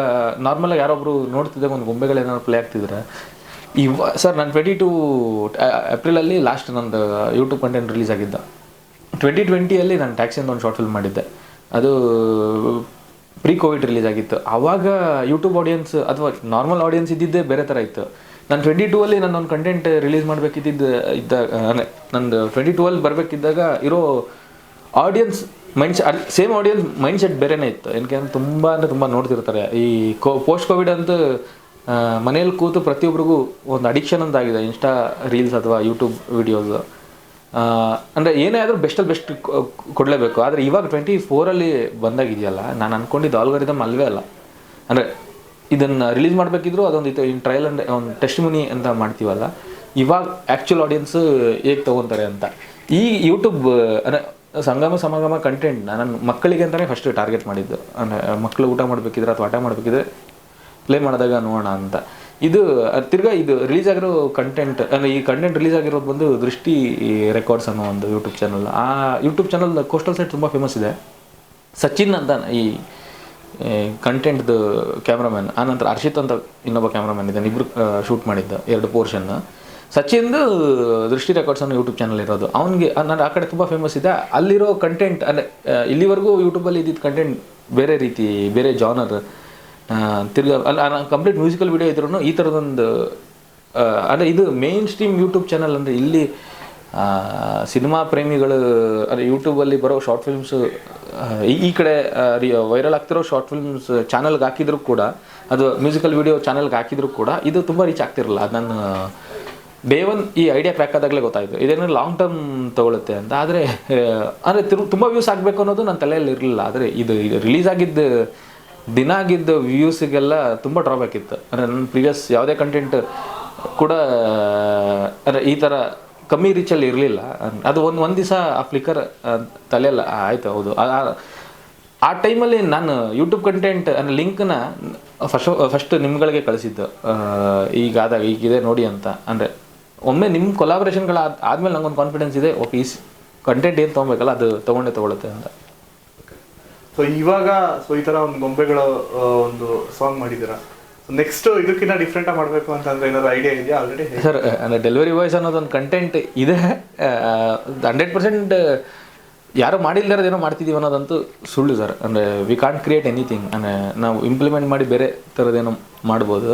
ನಾರ್ಮಲಾಗಿ ಯಾರೊಬ್ಬರು ನೋಡ್ತಿದ್ದಾಗ ಒಂದು ಗೊಂಬೆಗಳು ಏನಾದ್ರು ಪ್ಲೇ ಆಗ್ತಿದ್ರೆ ಇವ ಸರ್, ನಾನು ಟ್ವೆಂಟಿ ಟು ಏಪ್ರಿಲಲ್ಲಿ ಲಾಸ್ಟ್ ನಂದು ಯೂಟ್ಯೂಬ್ ಕಂಟೆಂಟ್ ರಿಲೀಸ್ ಆಗಿದ್ದ. ಟ್ವೆಂಟಿ ಟ್ವೆಂಟಿಯಲ್ಲಿ ನಾನು ಟ್ಯಾಕ್ಸಿ ಅಂತ ಒಂದು ಶಾರ್ಟ್ ಫಿಲ್ಮ್ ಮಾಡಿದ್ದೆ. ಅದು ಪ್ರೀ ಕೋವಿಡ್ ರಿಲೀಸ್ ಆಗಿತ್ತು. ಆವಾಗ ಯೂಟ್ಯೂಬ್ ಆಡಿಯನ್ಸ್ ಅಥವಾ ನಾರ್ಮಲ್ ಆಡಿಯನ್ಸ್ ಇದ್ದಿದ್ದೇ ಬೇರೆ ಥರ ಇತ್ತು. ನಾನು ಟ್ವೆಂಟಿ ಟೂ ಅಲ್ಲಿ ನಾನು ಒಂದು ಕಂಟೆಂಟ್ ರಿಲೀಸ್ ಮಾಡಬೇಕಿದ್ದ ಇದ್ದ, ಅಂದರೆ ನಂದು ಟ್ವೆಂಟಿ ಟೂ ಅಲ್ಲಿ ಬರಬೇಕಿದ್ದಾಗ ಇರೋ ಆಡಿಯನ್ಸ್ ಮೈಂಡ್ ಅಲ್ಲಿ ಸೇಮ್ ಆಡಿಯನ್ಸ್ ಮೈಂಡ್ ಸೆಟ್ ಬೇರೆನೇ ಇತ್ತು. ಏನಕ್ಕೆ ಅಂದ್ರೆ ತುಂಬ ಅಂದರೆ ತುಂಬ ನೋಡ್ತಿರ್ತಾರೆ. ಈ ಕೋ ಪೋಸ್ಟ್ ಕೋವಿಡ್ ಅಂತೂ ಮನೇಲಿ ಕೂತು ಪ್ರತಿಯೊಬ್ಬರಿಗೂ ಒಂದು ಅಡಿಕ್ಷನ್ ಅಂತಾಗಿದೆ ಇನ್ಸ್ಟಾ ರೀಲ್ಸ್ ಅಥವಾ ಯೂಟ್ಯೂಬ್ ವಿಡಿಯೋಸ್ ಅಂದರೆ ಏನೇ ಆದರೂ ಬೆಸ್ಟಲ್ಲಿ ಬೆಸ್ಟ್ ಕೊಡಲೇಬೇಕು. ಆದರೆ ಇವಾಗ ಟ್ವೆಂಟಿ ಫೋರಲ್ಲಿ ಬಂದಾಗಿದೆಯಲ್ಲ, ನಾನು ಅಂದ್ಕೊಂಡಿದ್ದು ಆಲ್ಗರಿದಮ್ ಅಲ್ವೇ ಅಲ್ಲ. ಅಂದರೆ ಇದನ್ನು ರಿಲೀಸ್ ಮಾಡಬೇಕಿದ್ರು ಅದೊಂದು ಇತ್ತು ಇನ್ನು ಟ್ರಯಲ್ ಅಂಡ್ ಒಂದು ಟೆಸ್ಟ್ ಮುನಿ ಅಂತ ಮಾಡ್ತೀವಲ್ಲ. ಇವಾಗ ಆ್ಯಕ್ಚುಲ್ ಆಡಿಯನ್ಸ್ ಹೇಗೆ ತೊಗೊತಾರೆ ಅಂತ. ಈ ಯೂಟ್ಯೂಬ್ ಅಂದರೆ ಸಂಗಮ ಸಮಾಗಮ ಕಂಟೆಂಟ್ನ ನಾನು ಮಕ್ಕಳಿಗೆ ಅಂತಲೇ ಫಸ್ಟ್ ಟಾರ್ಗೆಟ್ ಮಾಡಿದ್ದು. ಅಂದರೆ ಮಕ್ಕಳು ಊಟ ಮಾಡಬೇಕಿದ್ರೆ ಅಥವಾ ಆಟ ಮಾಡಬೇಕಿದ್ರೆ ಪ್ಲೇ ಮಾಡಿದಾಗ ನೋಡೋಣ ಅಂತ. ಇದು ತಿರ್ಗಾ ಇದು ರಿಲೀಸ್ ಆಗಿರೋ ಕಂಟೆಂಟ್ ಅಂದರೆ ಈ ಕಂಟೆಂಟ್ ರಿಲೀಸ್ ಆಗಿರೋದು ಬಂದು ದೃಷ್ಟಿ ರೆಕಾರ್ಡ್ಸ್ ಅನ್ನೋ ಒಂದು ಯೂಟ್ಯೂಬ್ ಚಾನಲ್ ಆ ಯೂಟ್ಯೂಬ್ ಚಾನಲ್ ಕೋಸ್ಟಲ್ ಸೈಡ್ ತುಂಬ ಫೇಮಸ್ ಇದೆ. ಸಚಿನ್ ಅಂತ ಈ ಕಂಟೆಂಟ್ದು ಕ್ಯಾಮ್ರಾಮನ್ ಆನಂತರ ಹರ್ಷಿತ್ ಅಂತ ಇನ್ನೊಬ್ಬ ಕ್ಯಾಮ್ರಾಮನ್ ಇದ್ದಾನೆ ಇಬ್ಬರು ಶೂಟ್ ಮಾಡಿದ್ದ ಎರಡು ಪೋರ್ಷನ್ ಸಚಿನ್ದು ದೃಷ್ಟಿ ರೆಕಾರ್ಡ್ಸ್ ಅನ್ನೋ ಯೂಟ್ಯೂಬ್ ಚಾನಲ್ ಇರೋದು. ಅವನಿಗೆ ನಾನು ಆ ಕಡೆ ತುಂಬ ಫೇಮಸ್ ಇದೆ. ಅಲ್ಲಿರೋ ಕಂಟೆಂಟ್ ಅಂದರೆ ಇಲ್ಲಿವರೆಗೂ ಯೂಟ್ಯೂಬಲ್ಲಿ ಇದ್ದಿದ್ದ ಕಂಟೆಂಟ್ ಬೇರೆ ರೀತಿ, ಬೇರೆ ಜಾನರ್ ತಿರ್ಗಾ ಅಲ್ಲಿ ಕಂಪ್ಲೀಟ್ ಮ್ಯೂಸಿಕಲ್ ವಿಡಿಯೋ ಇದ್ರೂ ಈ ಥರದೊಂದು ಅಂದರೆ ಇದು ಮೇನ್ ಸ್ಟ್ರೀಮ್ ಯೂಟ್ಯೂಬ್ ಚಾನಲ್ ಅಂದರೆ ಇಲ್ಲಿ ಸಿನಿಮಾ ಪ್ರೇಮಿಗಳು, ಅಂದರೆ ಯೂಟ್ಯೂಬಲ್ಲಿ ಬರೋ ಶಾರ್ಟ್ ಫಿಲ್ಮ್ಸ್ ಈ ಕಡೆ ವೈರಲ್ ಆಗ್ತಿರೋ ಶಾರ್ಟ್ ಫಿಲ್ಮ್ಸ್ ಚಾನಲ್ಗೆ ಹಾಕಿದ್ರು ಕೂಡ, ಅದು ಮ್ಯೂಸಿಕಲ್ ವಿಡಿಯೋ ಚಾನಲ್ಗೆ ಹಾಕಿದ್ರು ಕೂಡ ಇದು ತುಂಬ ರೀಚ್ ಆಗ್ತಿರಲ್ಲ ಅದು ನಾನು ಬೇವನ್ ಈ ಐಡಿಯಾ ಕ್ರ್ಯಾಕ್ ಆದಾಗಲೇ ಗೊತ್ತಾಯಿತು. ಇದೇನೋ ಲಾಂಗ್ ಟರ್ಮ್ ತಗೊಳುತ್ತೆ ಅಂತ. ಆದರೆ ಅಂದರೆ ತಿರು ತುಂಬ ವ್ಯೂಸ್ ಆಗಬೇಕು ಅನ್ನೋದು ನನ್ನ ತಲೆಯಲ್ಲಿ ಇರಲಿಲ್ಲ ಆದರೆ ಇದು ರಿಲೀಸ್ ಆಗಿದ್ದ ದಿನ ಆಗಿದ್ದ ವ್ಯೂಸಿಗೆಲ್ಲ ತುಂಬ ಡ್ರಾಬ್ಯಾಕ್ ಇತ್ತು. ಅಂದರೆ ನನ್ನ ಪ್ರೀವಿಯಸ್ ಯಾವುದೇ ಕಂಟೆಂಟ್ ಕೂಡ, ಅಂದರೆ ಈ ಥರ ಕಮ್ಮಿ ರೀಚಲ್ಲಿ ಇರಲಿಲ್ಲ. ಅದು ಒಂದು ಒಂದು ದಿವಸ ಆ ಫ್ಲಿಕರ್ ತಲೆಯಲ್ಲ ಆಯಿತು, ಹೌದು. ಆ- ಟೈಮಲ್ಲಿ ನಾನು ಯೂಟ್ಯೂಬ್ ಕಂಟೆಂಟ್ ಅಂದರೆ ಲಿಂಕ್ನ ಫಸ್ಟ್ ಫಸ್ಟ್ ನಿಮ್ಗಳಿಗೆ ಕಳಿಸಿದ್ದು. ಈಗ ಆದಾಗ ಈಗಿದೆ ನೋಡಿ ಅಂತ. ಅಂದರೆ ಒಮ್ಮೆ ನಿಮ್ಮ ಕೊಲಾಬ್ರೇಷನ್ಗಳು ಆದಮೇಲೆ ನಂಗೊಂದು ಕಾನ್ಫಿಡೆನ್ಸ್ ಇದೆ ಓಕೆ ಈ ಕಂಟೆಂಟ್ ಏನು ತೊಗೊಬೇಕಲ್ಲ, ಅದು ತೊಗೊಂಡೇ ತೊಗೊಳುತ್ತೆ ಅಂತ. ಸೊ ಇವಾಗ ಸೊ ಈ ತರ ಒಂದು ಗೊಂಬೆಗಳ ಒಂದು ಸಾಂಗ್ ಮಾಡಿದ್ದೀರಾ? ನೆಕ್ಸ್ಟ್ ಇದಕ್ಕಿಂತ ಡಿಫ್ರೆಂಟ್ ಮಾಡಬೇಕು ಅಂತಂದ್ರೆ ಏನಾದ್ರು ಐಡಿಯಾ ಇದೆಯಾ? ಆಲ್ರೆಡಿ ಸರ್ ಅಂದರೆ ಡೆಲಿವರಿ ಬಾಯ್ಸ್ ಅನ್ನೋದೊಂದು ಕಂಟೆಂಟ್ ಇದೆ. ಹಂಡ್ರೆಡ್ ಪರ್ಸೆಂಟ್ ಯಾರು ಮಾಡಿಲ್ದಿರೋದು ಏನೋ ಮಾಡ್ತಿದ್ದೀವಿ ಅನ್ನೋದಂತೂ ಸುಳ್ಳು ಸರ್ ಅಂದರೆ ವಿ ಕಾಂಟ್ ಕ್ರಿಯೇಟ್ ಎನಿಥಿಂಗ್ ಅಂದರೆ, ನಾವು ಇಂಪ್ಲಿಮೆಂಟ್ ಮಾಡಿ ಬೇರೆ ಥರದ್ದೇನೋ ಮಾಡ್ಬೋದು.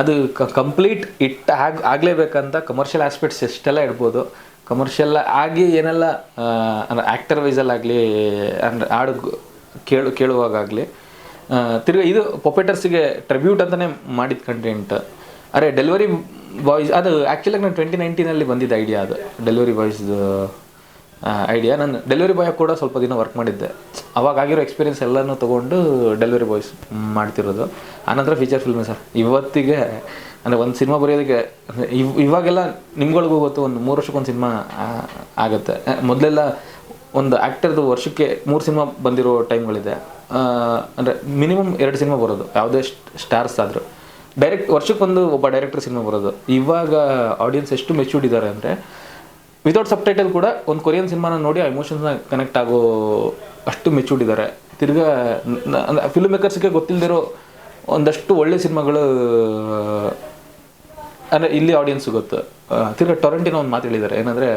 ಅದು ಕಂಪ್ಲೀಟ್ ಇಟ್ ಆಗ್, ಆಗಲೇಬೇಕಂತ ಕಮರ್ಷಿಯಲ್ ಆಸ್ಪೆಕ್ಟ್ಸ್ ಎಷ್ಟೆಲ್ಲ ಇಡ್ಬೋದು. ಕಮರ್ಷಿಯಲ್ ಆಗಿ ಏನೆಲ್ಲ ಅಂದರೆ ಆ್ಯಕ್ಟರ್ ವೈಸಲ್ಲಾಗಲಿ ಅಂದರೆ ಹಾಡು ಕೇಳು ಕೇಳುವಾಗಲಿ ತಿರ್ಗಿ ಇದು ಪೊಪೆಟರ್ಸಿಗೆ ಟ್ರಿಬ್ಯೂಟ್ ಅಂತಲೇ ಮಾಡಿದ ಕಂಟೆಂಟ್ ಅರೆ ಡೆಲಿವರಿ ಬಾಯ್ಸ್ ಅದು ಆ್ಯಕ್ಚುಲಾಗಿ ನಾನು ಟ್ವೆಂಟಿ ನೈನ್ಟೀನಲ್ಲಿ ಬಂದಿದ್ದ ಐಡಿಯಾ ಅದು. ಡೆಲಿವರಿ ಬಾಯ್ಸ್ದು ಐಡಿಯಾ ನಾನು ಡೆಲಿವರಿ ಬಾಯ್ ಕೂಡ ಸ್ವಲ್ಪ ದಿನ ವರ್ಕ್ ಮಾಡಿದ್ದೆ. ಅವಾಗ ಆಗಿರೋ ಎಕ್ಸ್ಪೀರಿಯನ್ಸ್ ಎಲ್ಲನೂ ತೊಗೊಂಡು ಡೆಲಿವರಿ ಬಾಯ್ಸ್ ಮಾಡ್ತಿರೋದು. ಆನಂತರ ಫೀಚರ್ ಫಿಲ್ಮ್ ಸರ್. ಇವತ್ತಿಗೆ, ಅಂದರೆ ಒಂದು ಸಿನಿಮಾ ಬರೆಯೋದಕ್ಕೆ ಇವಾಗೆಲ್ಲ ನಿಮ್ಗಳಿಗೂ ಗೊತ್ತು, ಒಂದು ಮೂರು ವರ್ಷಕ್ಕೊಂದು ಸಿನಿಮಾ ಆಗುತ್ತೆ. ಮೊದಲೆಲ್ಲ ಒಂದು ಆ್ಯಕ್ಟರ್ದು ವರ್ಷಕ್ಕೆ ಮೂರು ಸಿನಿಮಾ ಬಂದಿರೋ ಟೈಮ್ಗಳಿದೆ. ಅಂದರೆ ಮಿನಿಮಮ್ ಎರಡು ಸಿನಿಮಾ ಬರೋದು, ಯಾವುದೇ ಸ್ಟಾರ್ಸ್ ಆದರೂ. ಡೈರೆಕ್ಟ್ ವರ್ಷಕ್ಕೊಂದು ಒಬ್ಬ ಡೈರೆಕ್ಟರ್ ಸಿನಿಮಾ ಬರೋದು. ಇವಾಗ ಆಡಿಯನ್ಸ್ ಎಷ್ಟು ಮೆಚ್ಯೂರ್ಡ್ ಇದ್ದಾರೆ ಅಂದರೆ ವಿತೌಟ್ ಸಬ್ ಟೈಟಲ್ ಕೂಡ ಒಂದು ಕೊರಿಯನ್ ಸಿನಿಮಾನ ನೋಡಿ ಆ ಎಮೋಷನ್ಸ್ನ ಕನೆಕ್ಟ್ ಆಗೋ ಅಷ್ಟು ಮೆಚ್ಯೂರ್ಡ್ ಇದ್ದಾರೆ ತಿರ್ಗಾ ಅಂದರೆ ಫಿಲ್ಮ್ ಮೇಕರ್ಸ್ಗೆ ಗೊತ್ತಿಲ್ಲದಿರೋ ಒಂದಷ್ಟು ಒಳ್ಳೆ ಸಿನಿಮಾಗಳು, ಅಂದರೆ ಇಲ್ಲಿ ಆಡಿಯನ್ಸ್ ಗೊತ್ತು. ತಿರ್ಗಾ ಟೊರೆಂಟಿನ ಒಂದು ಮಾತು ಹೇಳಿದ್ದಾರೆ ಏನಂದರೆ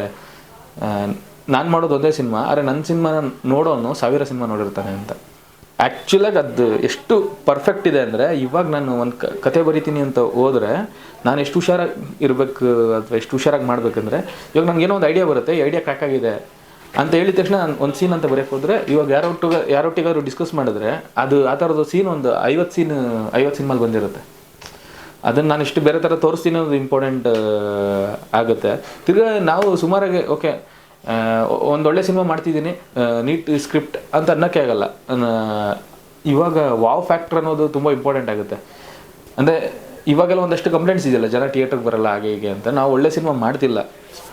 ನಾನು ಮಾಡೋದು ಒಂದೇ ಸಿನಿಮಾ, ಆದರೆ ನನ್ನ ಸಿನಿಮಾನ ನೋಡೋನು ಸಾವಿರ ಸಿನಿಮಾ ನೋಡಿರ್ತಾನೆ ಅಂತ. ಆ್ಯಕ್ಚುಲಾಗಿ ಅದು ಎಷ್ಟು ಪರ್ಫೆಕ್ಟ್ ಇದೆ ಅಂದರೆ, ಇವಾಗ ನಾನು ಒಂದು ಕತೆ ಬರಿತೀನಿ ಅಂತ ಹೋದರೆ, ನಾನು ಎಷ್ಟು ಹುಷಾರಾಗಿ ಇರಬೇಕು ಅಥವಾ ಎಷ್ಟು ಹುಷಾರಾಗಿ ಮಾಡಬೇಕಂದ್ರೆ, ಇವಾಗ ಏನೋ ಒಂದು ಐಡಿಯಾ ಬರುತ್ತೆ, ಈ ಐಡಿಯಾ ಆಗಿದೆ ಅಂತ ಹೇಳಿದ ತಕ್ಷಣ ನಾನು ಒಂದು ಸೀನ್ ಅಂತ ಬರೆಯಕ್ಕೆ ಹೋದರೆ, ಇವಾಗ ಯಾರೊಟ್ಟಿಗೆ ಯಾರೊಟ್ಟಿಗಾದ್ರು ಡಿಸ್ಕಸ್ ಮಾಡಿದ್ರೆ, ಅದು ಆ ಥರದ್ದು ಸೀನ್ ಒಂದು ಐವತ್ತು ಸೀನ್ ಐವತ್ತು ಸಿನಿಮಾಲ್ ಬಂದಿರುತ್ತೆ. ಅದನ್ನು ನಾನು ಇಷ್ಟು ಬೇರೆ ಥರ ತೋರಿಸ್ತೀನಿ ಅನ್ನೋದು ಇಂಪಾರ್ಟೆಂಟ್ ಆಗುತ್ತೆ. ತಿರ್ಗಾ ನಾವು ಸುಮಾರಾಗಿ ಓಕೆ ಒಂದೊಳ್ಳೆ ಸಿನಿಮಾ ಮಾಡ್ತಿದ್ದೀನಿ ನೀಟ್ ಸ್ಕ್ರಿಪ್ಟ್ ಅಂತ ಅನ್ನೋಕ್ಕೆ ಆಗಲ್ಲ. ಇವಾಗ ವಾವ್ ಫ್ಯಾಕ್ಟ್ರ್ ಅನ್ನೋದು ತುಂಬ ಇಂಪಾರ್ಟೆಂಟ್ ಆಗುತ್ತೆ. ಅಂದರೆ ಇವಾಗೆಲ್ಲ ಒಂದಷ್ಟು ಕಂಪ್ಲೇಂಟ್ಸ್ ಇದೆಯಲ್ಲ, ಜನ ಥಿಯೇಟ್ರಿಗೆ ಬರಲ್ಲ, ಹಾಗೆ ಹೀಗೆ ಅಂತ. ನಾವು ಒಳ್ಳೆ ಸಿನಿಮಾ ಮಾಡ್ತಿಲ್ಲ.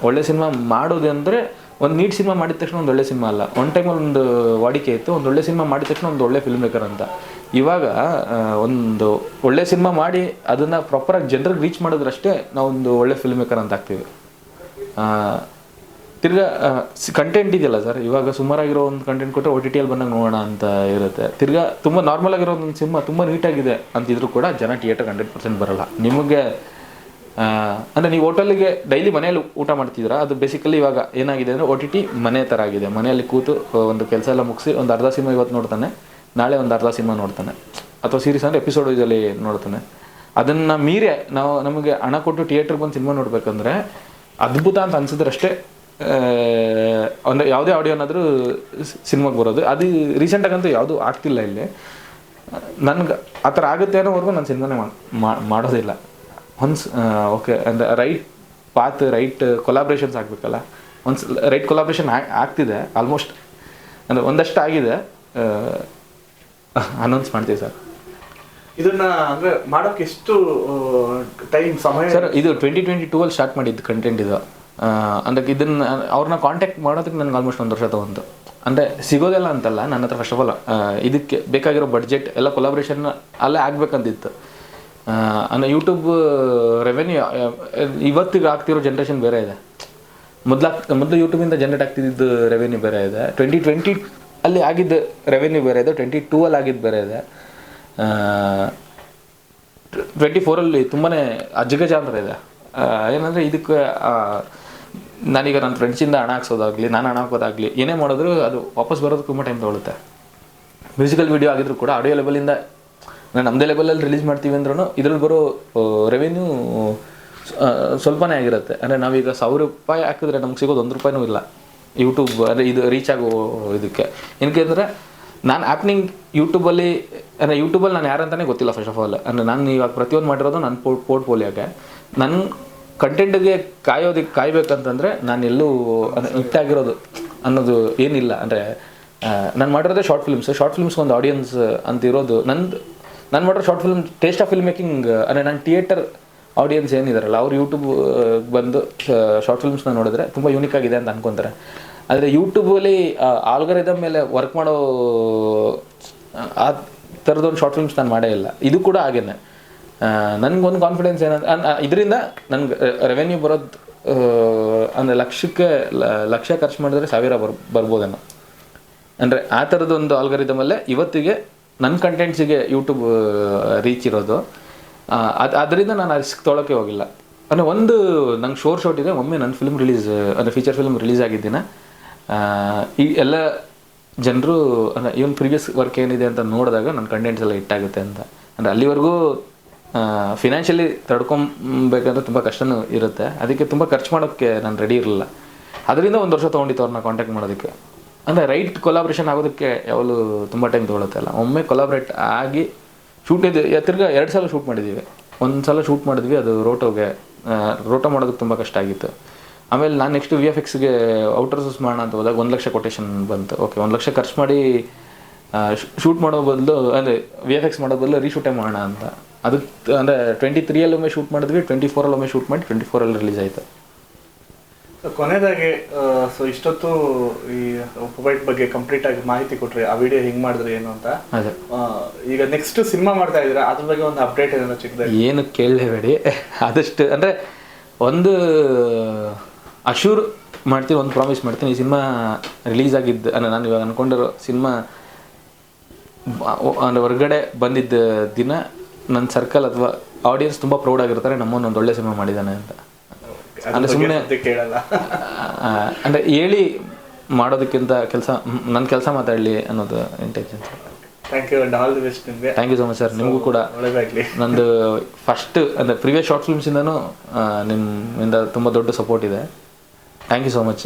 ಒಳ್ಳೆ ಸಿನಿಮಾ ಮಾಡೋದು ಅಂದರೆ ಒಂದು ನೀಟ್ ಸಿನಿಮಾ ಮಾಡಿದ ತಕ್ಷಣ ಒಂದು ಒಳ್ಳೆ ಸಿನಿಮಾ ಅಲ್ಲ. ಒನ್ ಟೈಮ್ ಒಂದು ವಾಡಿಕೆ ಇತ್ತು, ಒಂದು ಒಳ್ಳೆ ಸಿನಿಮಾ ಮಾಡಿದ ತಕ್ಷಣ ಒಂದು ಒಳ್ಳೆ ಫಿಲ್ಮ್ ಮೇಕರ್ ಅಂತ. ಇವಾಗ ಒಂದು ಒಳ್ಳೆ ಸಿನಿಮಾ ಮಾಡಿ ಅದನ್ನು ಪ್ರಾಪರಾಗಿ ಜನರಿಗೆ ರೀಚ್ ಮಾಡಿದ್ರಷ್ಟೇ ನಾವೊಂದು ಒಳ್ಳೆ ಫಿಲ್ಮ್ ಮೇಕರ್ ಅಂತ ಆಗ್ತೀವಿ. ತಿರ್ಗಾ ಕಂಟೆಂಟ್ ಇದೆಯಲ್ಲ ಸರ್ ಇವಾಗ ಸುಮಾರಾಗಿರೋ ಒಂದು ಕಂಟೆಂಟ್ ಕೊಟ್ಟರೆ ಒ ಟಿ ಟಿಯಲ್ಲಿ ಬಂದಾಗ ನೋಡೋಣ ಅಂತ ಇರುತ್ತೆ. ತಿರ್ಗಾ ತುಂಬ ನಾರ್ಮಲ್ ಆಗಿರೋ ಒಂದು ಸಿನಿಮಾ ತುಂಬ ನೀಟಾಗಿದೆ ಅಂತಿದ್ರು ಕೂಡ ಜನ ಥಿಯೇಟರ್ ಹಂಡ್ರೆಡ್ ಪರ್ಸೆಂಟ್ ಬರಲ್ಲ. ನಿಮಗೆ ಅಂದರೆ ನೀವು ಹೋಟೆಲ್ಗೆ ಡೈಲಿ ಮನೆಯಲ್ಲಿ ಊಟ ಮಾಡ್ತಿದ್ದೀರಾ? ಅದು ಬೇಸಿಕಲಿ ಇವಾಗ ಏನಾಗಿದೆ ಅಂದರೆ ಒ ಟಿ ಟಿ ಮನೆ ಥರ ಆಗಿದೆ. ಮನೆಯಲ್ಲಿ ಕೂತು ಒಂದು ಕೆಲಸ ಎಲ್ಲ ಮುಗಿಸಿ ಒಂದು ಅರ್ಧ ಸಿನಿಮಾ ಇವತ್ತು ನೋಡ್ತಾನೆ. ನಾಳೆ ಒಂದು ಅರ್ಧ ಸಿನಿಮಾ ನೋಡ್ತಾನೆ. ಅಥವಾ ಸೀರೀಸ್ ಅಂದರೆ ಎಪಿಸೋಡ್ ವೈಸಲ್ಲಿ ನೋಡ್ತಾನೆ. ಅದನ್ನು ಮೀರಿ ನಾವು ನಮಗೆ ಹಣ ಕೊಟ್ಟು ಥಿಯೇಟ್ರಿಗೆ ಬಂದು ಸಿನಿಮಾ ನೋಡಬೇಕಂದ್ರೆ ಅದ್ಭುತ ಅಂತ ಅನ್ಸಿದ್ರೆ ಅಷ್ಟೇ. ಆ, ಅಂದ್ರೆ ಯಾವುದೇ ಆಡಿಯೋನಾದರೂ ಸಿನಿಮಾಗೆ ಬರೋದು. ಅದು ರೀಸೆಂಟಾಗಂತೂ ಯಾವುದೂ ಆಗ್ತಿಲ್ಲ ಇಲ್ಲಿ. ನನ್ಗೆ ಆ ಥರ ಆಗುತ್ತೆ ಅನ್ನೋವರೆಗೂ ನಾನು ಸಿನಿಮಾನೇ ಮಾಡೋದಿಲ್ಲ. ಒನ್ಸ್ ಓಕೆ ಅಂದರೆ ರೈಟ್ ಪಾತ್ ರೈಟ್ ಕೊಲಾಬ್ರೇಷನ್ಸ್ ಆಗಬೇಕಲ್ಲ. ಒನ್ಸ್ ರೈಟ್ ಕೊಲಾಬ್ರೇಷನ್ ಆಗ್ತಿದೆ ಆಲ್ಮೋಸ್ಟ್ ಅಂದರೆ ಒಂದಷ್ಟು ಆಗಿದೆ. ಅನೌನ್ಸ್ ಮಾಡ್ತೀವಿ ಸರ್. ಇದನ್ನ ಅಂದ್ರೆ ಮಾಡೋಕೆ ಎಷ್ಟು ಟೈಮ್ ಸಮಯ ಸರ್ ಇದು ಟ್ವೆಂಟಿ ಟ್ವೆಂಟಿ ಟೂ ಅಲ್ಲಿ ಸ್ಟಾರ್ಟ್ ಮಾಡಿದ್ದು ಕಂಟೆಂಟ್ ಇದು. ಅಂದ್ರೆ ಇದನ್ನ ಅವ್ರನ್ನ ಕಾಂಟ್ಯಾಕ್ಟ್ ಮಾಡೋದಕ್ಕೆ ನನಗೆ ಆಲ್ಮೋಸ್ಟ್ ಒಂದು ವರ್ಷ ತಗೊಂತು. ಅಂದ್ರೆ ಸಿಗೋದಿಲ್ಲ ಅಂತಲ್ಲ, ನನ್ನ ಹತ್ರ ಫಸ್ಟ್ ಆಫ್ ಆಲ್ ಇದಕ್ಕೆ ಬೇಕಾಗಿರೋ ಬಡ್ಜೆಟ್ ಎಲ್ಲ ಕೊಲಾಬ್ರೇಷನ್ ಅಲ್ಲೇ ಆಗ್ಬೇಕಂತಿತ್ತು. ಅಂದರೆ ಯೂಟ್ಯೂಬ್ ರೆವೆನ್ಯೂ ಇವತ್ತಿಗೆ ಆಗ್ತಿರೋ ಜನ್ರೇಷನ್ ಬೇರೆ ಇದೆ. ಮೊದ್ಲ, ಮೊದಲು ಯೂಟ್ಯೂಬಿಂದ ಜನರೇಟ್ ಆಗ್ತಿದ್ದು ರೆವೆನ್ಯೂ ಬೇರೆ ಇದೆ. ಟ್ವೆಂಟಿ ಟ್ವೆಂಟಿ ಅಲ್ಲಿ ಆಗಿದ್ದ ರೆವೆನ್ಯೂ ಬೇರೆ ಇದೆ. ಟ್ವೆಂಟಿ ಟೂ ಅಲ್ಲಿ ಆಗಿದ್ದು ಬೇರೆ ಇದೆ. ಟ್ವೆಂಟಿ ಫೋರಲ್ಲಿ ತುಂಬಾ ಅಜಗಜಾಂತರ ಇದೆ. ಏನಂದ್ರೆ ಇದಕ್ಕೆ ನಾನೀಗ ನನ್ನ ಫ್ರೆಂಡ್ಸಿಂದ ಹಣ ಹಾಕ್ಸೋದಾಗಲಿ, ನಾನು ಹಣ ಹಾಕೋದಾಗಲಿ, ಏನೇ ಮಾಡಿದ್ರು ಅದು ವಾಪಸ್ ಬರೋದು ತುಂಬ ಟೈಮ್ ತೊಗೊಳುತ್ತೆ. ಮ್ಯೂಸಿಕಲ್ ವೀಡಿಯೋ ಆಗಿದ್ರು ಕೂಡ ಆಡಿಯೋ ಲೆವೆಲಿಂದ ನಾನು ನಮ್ಮದೇ ಲೆವೆಲಲ್ಲಿ ರಿಲೀಸ್ ಮಾಡ್ತೀವಿ ಅಂದ್ರೂ ಇದ್ರಲ್ಲಿ ಬರೋ ರೆವೆನ್ಯೂ ಸ್ವಲ್ಪನೇ ಆಗಿರುತ್ತೆ. ಅಂದರೆ ನಾವೀಗ ಸಾವಿರ ರೂಪಾಯಿ ಹಾಕಿದ್ರೆ ನಮ್ಗೆ ಸಿಗೋದು ಒಂದು ರೂಪಾಯಿನೂ ಇಲ್ಲ. ಯೂಟ್ಯೂಬ್ ಅಂದರೆ ಇದು ರೀಚ್ ಆಗೋ ಇದಕ್ಕೆ. ಏನಕ್ಕೆ ಅಂದರೆ ನಾನು ಆ್ಯಪ್ನಿಂಗ್ ಯೂಟ್ಯೂಬಲ್ಲಿ ಅಂದರೆ ಯೂಟ್ಯೂಬಲ್ಲಿ ನಾನು ಯಾರಂತಲೇ ಗೊತ್ತಿಲ್ಲ ಫಸ್ಟ್ ಆಫ್ ಆಲ್ ಅಂದರೆ ನಾನು ಇವಾಗ ಪ್ರತಿಯೊಂದು ಮಾಡಿರೋದು ನನ್ನ ಪೋರ್ಟ್ ಪೋರ್ಟ್ಫೋಲಿಯೋಗೆ ನನ್ನ ಕಂಟೆಂಟ್ಗೆ ಕಾಯೋದಕ್ಕೆ ಕಾಯ್ಬೇಕಂತಂದರೆ ನಾನು ಎಲ್ಲೂ ಇಟ್ಟಾಗಿರೋದು ಅನ್ನೋದು ಏನಿಲ್ಲ. ಅಂದರೆ ನಾನು ಮಾಡಿರೋದೇ ಶಾರ್ಟ್ ಫಿಲ್ಮ್ಸ್ ಶಾರ್ಟ್ ಫಿಲ್ಮ್ಸ್ ಒಂದು ಆಡಿಯನ್ಸ್ ಅಂತ ಇರೋದು ನಂದು ನಾನು ಮಾಡಿರೋ short film taste of film making ಅಂದರೆ ನಾನು ಥಿಯೇಟರ್ ಆಡಿಯನ್ಸ್ ಏನಿದಾರಲ್ಲ, ಅವ್ರು ಯೂಟ್ಯೂಬ್ ಬಂದು ಶಾರ್ಟ್ ಫಿಲ್ಮ್ಸ್ನ ನೋಡಿದ್ರೆ ತುಂಬ ಯೂನಿಕ್ ಆಗಿದೆ ಅಂತ ಅನ್ಕೊಂತಾರೆ. ಆದರೆ ಯೂಟ್ಯೂಬಲ್ಲಿ ಆಲ್ಗರಿದಮ್ ಮೇಲೆ ವರ್ಕ್ ಮಾಡೋ, ಆ ಥರದೊಂದು ಶಾರ್ಟ್ ಫಿಲ್ಮ್ಸ್ ನಾನು ಮಾಡೇ ಇಲ್ಲ. ಇದು ಕೂಡ ಹಾಗೇನೆ. ನನಗೊಂದು ಕಾನ್ಫಿಡೆನ್ಸ್ ಏನಂದ್ರೆ ಇದರಿಂದ ನನ್ಗೆ ರೆವೆನ್ಯೂ ಬರೋದು ಅಂದರೆ ಲಕ್ಷಕ್ಕೆ ಲಕ್ಷ ಖರ್ಚು ಮಾಡಿದ್ರೆ ಸಾವಿರ ಬರ್, ಬರ್ಬೋದೇನೋ. ಅಂದರೆ ಆ ಥರದೊಂದು ಆಲ್ಗರಿದಮಲ್ಲೇ ಇವತ್ತಿಗೆ ನನ್ನ ಕಂಟೆಂಟ್ಸಿಗೆ ಯೂಟ್ಯೂಬ್ ರೀಚ್ ಇರೋದು. ಅದು, ಅದರಿಂದ ನಾನು ರಿಸ್ಕ್ ತೊಳಕ್ಕೆ ಹೋಗಿಲ್ಲ. ಅಂದರೆ ಒಂದು, ನಂಗೆ ಶೋರ್ ಶಾಟ್ ಇದೆ, ಒಮ್ಮೆ ನನ್ನ ಫಿಲ್ಮ್ ರಿಲೀಸ್ ಅಂದರೆ ಫೀಚರ್ ಫಿಲ್ಮ್ ರಿಲೀಸ್ ಆಗಿದ್ದೀನ ಈ ಎಲ್ಲ ಜನರು, ಅಂದರೆ ಇವನ್ ಪ್ರೀವಿಯಸ್ ವರ್ಕ್ ಏನಿದೆ ಅಂತ ನೋಡಿದಾಗ ನನ್ನ ಕಂಟೆಂಟ್ಸ್ ಎಲ್ಲ ಹಿಟ್ಟಾಗುತ್ತೆ ಅಂತ. ಅಂದರೆ ಅಲ್ಲಿವರೆಗೂ ಫಿನಾನ್ಷಿಯಲಿ ತಡ್ಕೊಬೇಕಂದ್ರೆ ತುಂಬ ಕಷ್ಟನೂ ಇರುತ್ತೆ. ಅದಕ್ಕೆ ತುಂಬ ಖರ್ಚು ಮಾಡೋಕ್ಕೆ ನಾನು ರೆಡಿ ಇರಲಿಲ್ಲ. ಅದರಿಂದ ಒಂದು ವರ್ಷ ತೊಗೊಂಡಿತ್ತು ಅವ್ರನ್ನ ಕಾಂಟ್ಯಾಕ್ಟ್ ಮಾಡೋದಕ್ಕೆ. ಅಂದರೆ ರೈಟ್ ಕೊಲಾಬ್ರೇಷನ್ ಆಗೋದಕ್ಕೆ ಯಾವಾಗಲೂ ತುಂಬ ಟೈಮ್ ತೊಗೊಳುತ್ತೆ ಅಲ್ಲ. ಒಮ್ಮೆ ಕೊಲಾಬ್ರೇಟ್ ಆಗಿ ಶೂಟ್ ಇದು ತಿರ್ಗಾ ಎರಡು ಸಲ ಶೂಟ್ ಮಾಡಿದ್ದೀವಿ ಒಂದು ಸಲ ಶೂಟ್ ಮಾಡಿದ್ವಿ, ಅದು ರೋಟೋಗೆ ರೋಟೋ ಮಾಡೋದಕ್ಕೆ ತುಂಬ ಕಷ್ಟ ಆಗಿತ್ತು. ಆಮೇಲೆ ನಾನು ನೆಕ್ಸ್ಟ್ ವಿ ಎಫ್ ಎಕ್ಸ್ಗೆ ಔಟರ್ಸಸ್ ಮಾಡೋಣ ಅಂತ ಹೋದಾಗ ಒಂದು ಲಕ್ಷ ಕೊಟೇಶನ್ ಬಂತು. ಓಕೆ ಒಂದು ಲಕ್ಷ ಖರ್ಚು ಮಾಡಿ ಶೂಟ್ ಮಾಡೋ ಬದಲು, ಅಂದರೆ ವಿ ಎಫ್ ಎಕ್ಸ್ ಮಾಡೋ ಬದಲು ರೀಶೂಟೇ ಮಾಡೋಣ ಅಂತ. ಅದಕ್ಕೆ ಅಂದರೆ ಟ್ವೆಂಟಿ ತ್ರೀಯಲ್ಲಿ ಒಮ್ಮೆ ಶೂಟ್ ಮಾಡಿದ್ವಿ ಟ್ವೆಂಟಿ ಫೋರಲ್ಲಿ ಒಮ್ಮೆ ಶೂಟ್ ಮಾಡಿ ಟ್ವೆಂಟಿ ಫೋರಲ್ಲಿ ರಿಲೀಸ್ ಆಯಿತು ಕೊನೆಯದಾಗಿ ಸೊ ಇಷ್ಟೊತ್ತು ಈ ಉಪಬೈಟ್ ಬಗ್ಗೆ ಕಂಪ್ಲೀಟ್ ಆಗಿ ಮಾಹಿತಿ ಕೊಟ್ರಿ ಆ ವಿಡಿಯೋ ಹೆಂಗ್ ಮಾಡಿದ್ರಿ ಏನು ಅಂತ. ಅದೇ. ಈಗ ನೆಕ್ಸ್ಟ್ ಸಿನಿಮಾ ಮಾಡ್ತಾ ಇದ್ದೀರಾ ಅದ್ರ ಬಗ್ಗೆ ಒಂದು ಅಪ್ಡೇಟ್ ಏನಾದ್ರು ಚಿಕ್ಕದಾಗಿ ಏನು ಕೇಳಲೇಬೇಡಿ. ಆದಷ್ಟು ಅಂದರೆ ಒಂದು ಅಶೂರ್ ಮಾಡ್ತೀನಿ ಒಂದು ಪ್ರಾಮಿಸ್ ಮಾಡ್ತೀನಿ ಈ ಸಿನಿಮಾ ರಿಲೀಸ್ ಆಗಿದ್ದು ಅಂದರೆ ನಾನು ಇವಾಗ ಅನ್ಕೊಂಡಿರೋ ಸಿನಿಮಾ ಅಂದರೆ ಹೊರಗಡೆ ಬಂದಿದ್ದ ದಿನ ನನ್ನ ಸರ್ಕಲ್ ಅಥವಾ ಆಡಿಯನ್ಸ್ ತುಂಬ ಪ್ರೌಡ್ ಆಗಿರ್ತಾರೆ ನಮ್ಮನ್ನ ಒಂದು ಒಳ್ಳೆ ಸಿನಿಮಾ ಮಾಡಿದ್ದಾನೆ ಅಂತ. ಅಂದರೆ ಸುಮ್ಮನೆ ಕೇಳಲ್ಲ. ಅಂದರೆ ಹೇಳಿ ಮಾಡೋದಕ್ಕಿಂತ ಕೆಲಸ ನನ್ನ ಕೆಲಸ ಮಾತಾಡಲಿ ಅನ್ನೋದು intention thank you all the best ನಿಮಗೆ. Thank you so much sir ನಿಮಗೂ ಕೂಡ ನಂದು ಫಸ್ಟ್ ಅಂದರೆ ಪ್ರಿವಿಯಸ್ ಶಾರ್ಟ್ ಫಿಲ್ಮ್ಸಿಂದನೂ ನಿಮ್ಮಿಂದ ತುಂಬ ದೊಡ್ಡ ಸಪೋರ್ಟ್ ಇದೆ. Thank you so much